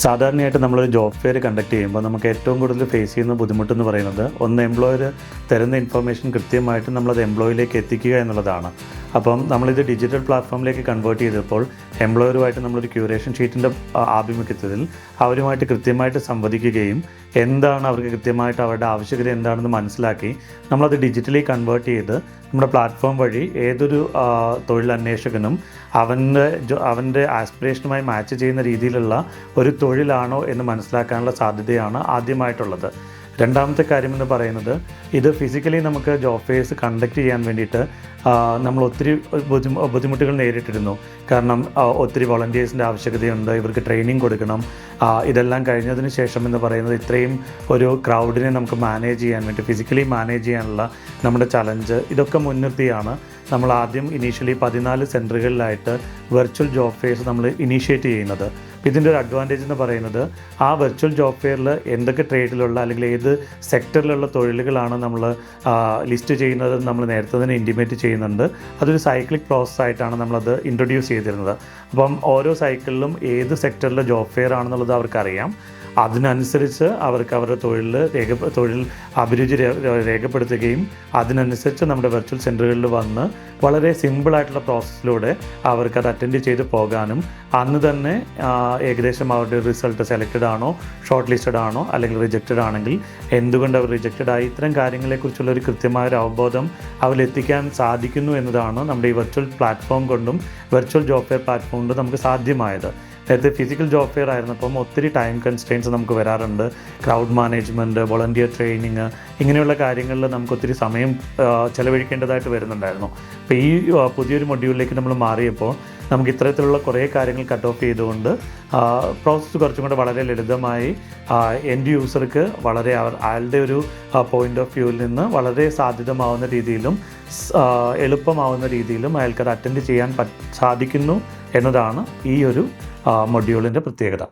സാധാരണയായിട്ട് നമ്മളൊരു job fair conduct ചെയ്യുമ്പോൾ നമുക്ക് ഏറ്റവും കൂടുതൽ ഫേസ് ചെയ്യുന്ന ബുദ്ധിമുട്ടെന്ന് പറയുന്നത് ഒന്ന് എംപ്ലോയർ തരുന്ന ഇൻഫർമേഷൻ കൃത്യമായിട്ട് നമ്മളത് എംപ്ലോയിലേക്ക് എത്തിക്കുക എന്നുള്ളതാണ്. അപ്പം നമ്മളിത് ഡിജിറ്റൽ പ്ലാറ്റ്ഫോമിലേക്ക് കൺവേർട്ട് ചെയ്തപ്പോൾ എംപ്ലോയറുമായിട്ട് നമ്മളൊരു ക്യൂറേഷൻ ഷീറ്റിന്റെ ആഭിമുഖ്യത്തിൽ അവരുമായിട്ട് കൃത്യമായിട്ട് സംവദിക്കുകയും എന്താണ് അവർക്ക് കൃത്യമായിട്ട് അവരുടെ ആവശ്യകത എന്താണെന്ന് മനസ്സിലാക്കി നമ്മളത് ഡിജിറ്റലി കൺവേർട്ട് ചെയ്ത് നമ്മുടെ പ്ലാറ്റ്ഫോം വഴി ഏതൊരു തൊഴിലന്വേഷകനും അവന്റെ അവന്റെ ആസ്പിറേഷനുമായി മാച്ച് ചെയ്യുന്ന രീതിയിലുള്ള ഒരു തൊഴിലാണോ എന്ന് മനസ്സിലാക്കാനുള്ള സാധ്യതയാണ് ആദ്യമായിട്ടുള്ളത്. രണ്ടാമത്തെ കാര്യം എന്ന് പറയുന്നത് ഇത് ഫിസിക്കലി നമുക്ക് ജോബ് ഫെയർസ് കണ്ടക്ട് ചെയ്യാൻ വേണ്ടിയിട്ട് നമ്മൾ ഒത്തിരി ബുദ്ധിമു ബുദ്ധിമുട്ടുകൾ നേരിട്ടിരുന്നു. കാരണം ഒത്തിരി വോളണ്ടിയേഴ്സിന്റെ ആവശ്യകതയുണ്ട് ഇവർക്ക് ട്രെയിനിങ് കൊടുക്കണം. ഇതെല്ലാം കഴിഞ്ഞതിന് ശേഷം എന്ന് പറയുന്നത് ഇത്രയും ഒരു ക്രൗഡിനെ നമുക്ക് മാനേജ് ചെയ്യാൻ വേണ്ടി ഫിസിക്കലി മാനേജ് ചെയ്യാനുള്ള നമ്മുടെ ചലഞ്ച് ഇതൊക്കെ മുൻനിർത്തിയാണ്. നമ്മൾ ആദ്യം ഇനീഷ്യലി പതിനാല് സെന്ററുകളിലായിട്ട് വെർച്വൽ ജോബ് ഫെയർസ് നമ്മൾ ഇനീഷ്യേറ്റ് ചെയ്യുന്നത്. ഇതിന്റെ ഒരു അഡ്വാന്റേജ് എന്ന് പറയുന്നത് ആ വെർച്വൽ ജോബ് ഫെയറിൽ എന്തൊക്കെ ട്രേഡിലുള്ള അല്ലെങ്കിൽ ഏത് സെക്ടറിലുള്ള തൊഴിലുകളാണ് നമ്മൾ ലിസ്റ്റ് ചെയ്യുന്നത് നമ്മൾ നേരത്തെ തന്നെ ഇന്റിമേറ്റ് ചെയ്യുന്നുണ്ട്. അതൊരു സൈക്ലിക് പ്രോസസ് ആയിട്ടാണ് നമ്മളത് ഇൻട്രൊഡ്യൂസ് ചെയ്തിരുന്നത്. അപ്പം ഓരോ സൈക്കിളിലും ഏത് സെക്ടറിലെ ജോബ് ഫെയർ ആണെന്നുള്ളത് അവർക്കറിയാം. അതിനനുസരിച്ച് അവർക്ക് അവരുടെ തൊഴിൽ രേഖ തൊഴിൽ അഭിരുചി രേഖപ്പെടുത്തുകയും അതിനനുസരിച്ച് നമ്മുടെ വെർച്വൽ സെന്ററുകളിൽ വന്ന് വളരെ സിമ്പിളായിട്ടുള്ള പ്രോസസ്സിലൂടെ അവർക്ക് അത് അറ്റൻഡ് ചെയ്ത് പോകാനും അന്ന് തന്നെ ഏകദേശം അവരുടെ റിസൾട്ട് സെലക്റ്റഡ് ആണോ ഷോർട്ട് ലിസ്റ്റഡ് ആണോ അല്ലെങ്കിൽ റിജക്റ്റഡ് ആണെങ്കിൽ എന്തുകൊണ്ട് അവർ റിജക്റ്റഡ് ആയി ഇത്തരം കാര്യങ്ങളെക്കുറിച്ചുള്ള ഒരു കൃത്യമായ ഒരു അവബോധം അവരിലെത്തിക്കാൻ സാധിക്കുന്നു എന്നതാണ് നമ്മുടെ ഈ വെർച്വൽ പ്ലാറ്റ്ഫോം കൊണ്ടും വെർച്വൽ ജോബ് ഫെയർ പ്ലാറ്റ്ഫോം കൊണ്ടും നമുക്ക് സാധ്യമായത്. നേരത്തെ ഫിസിക്കൽ ജോബ് ഫെയർ ആയിരുന്നപ്പം ഒത്തിരി ടൈം കൺസ്ട്രെയിൻസ് നമുക്ക് വരാറുണ്ട്. ക്രൗഡ് മാനേജ്മെന്റ് വോളണ്ടിയർ ട്രെയിനിങ് ഇങ്ങനെയുള്ള കാര്യങ്ങളിൽ നമുക്ക് ഒത്തിരി സമയം ചെലവഴിക്കേണ്ടതായിട്ട് വരുന്നുണ്ടായിരുന്നു. അപ്പോൾ ഈ പുതിയൊരു മൊഡ്യൂളിലേക്ക് നമ്മൾ മാറിയപ്പോൾ നമുക്ക് ഇത്തരത്തിലുള്ള കുറേ കാര്യങ്ങൾ കട്ട് ഓഫ് ചെയ്തുകൊണ്ട് പ്രോസസ്സ് കുറച്ചും കൂടെ വളരെ ലളിതമായി എൻഡ് യൂസർക്ക് വളരെ അയാളുടെ ഒരു പോയിന്റ് ഓഫ് വ്യൂവിൽ നിന്ന് വളരെ സാധ്യതമാവുന്ന രീതിയിലും എളുപ്പമാവുന്ന രീതിയിലും അയാൾക്കത് അറ്റൻഡ് ചെയ്യാൻ സാധിക്കുന്നു എന്നതാണ് ഈ ഒരു മൊഡ്യൂളിന്റെ പ്രത്യേകത.